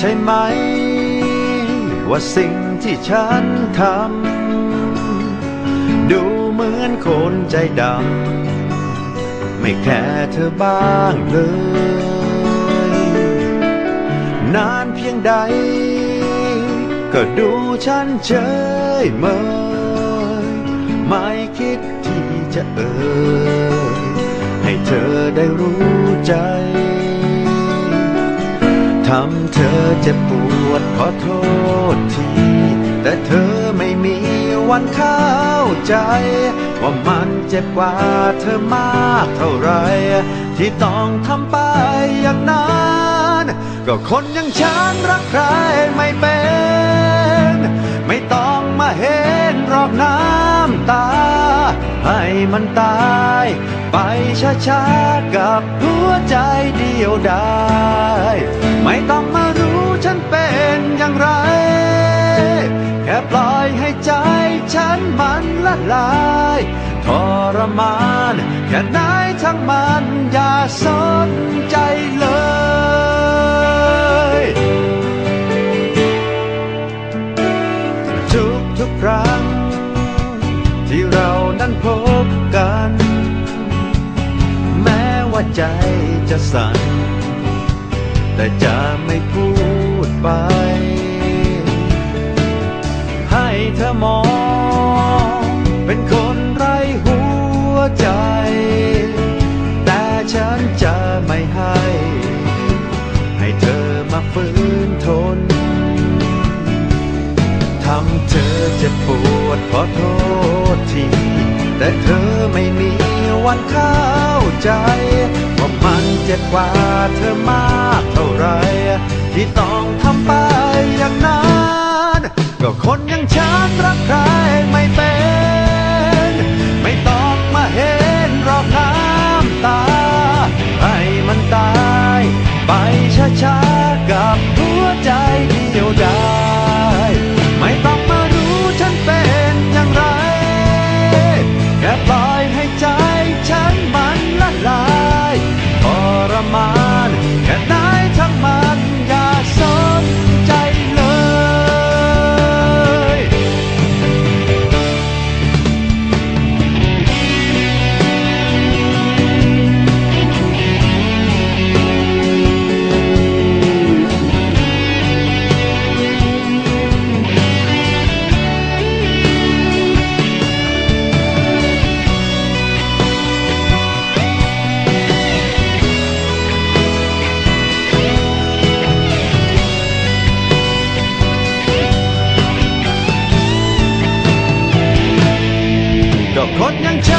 ใช่ไหม ว่าสิ่งที่ฉันทำดูเหมือนคนใจดำไม่แค่เธอบ้างเลย นานเพียงใด ก็ดูฉันเฉยเมยไม่คิดที่จะเอ่ยให้เธอได้รู้ใจ ทำเธอเจ็บปวดขอโทษที แต่เธอไม่มีวันเข้าใจ ว่ามันเจ็บกว่าเธอมากเท่าไร ที่ต้องทำไปอย่างนั้นก็คนอย่างฉันรักใครไม่เป็น ไม่ต้องมาเห็นรอกน้ำตา ให้มันตาย ไปช้าๆกับหัวใจเดียวด้ไม่ นมันละลายทรมานแค่ไหนทั้งมันอย่าสนใจเลยทุกทุกครั้ง ที่เรานั้นพบกัน แม้ว่าใจจะสั่น แต่จะไม่พูดไป ให้เธอมอง แต่เธอไม่มีวันเข้าใจว่ามันเจ็บกว่าเธอมากเท่าไร ที่ต้องทำไปอย่างนั้น ก็คนอย่างฉันรักใคร amar. 我娘亲。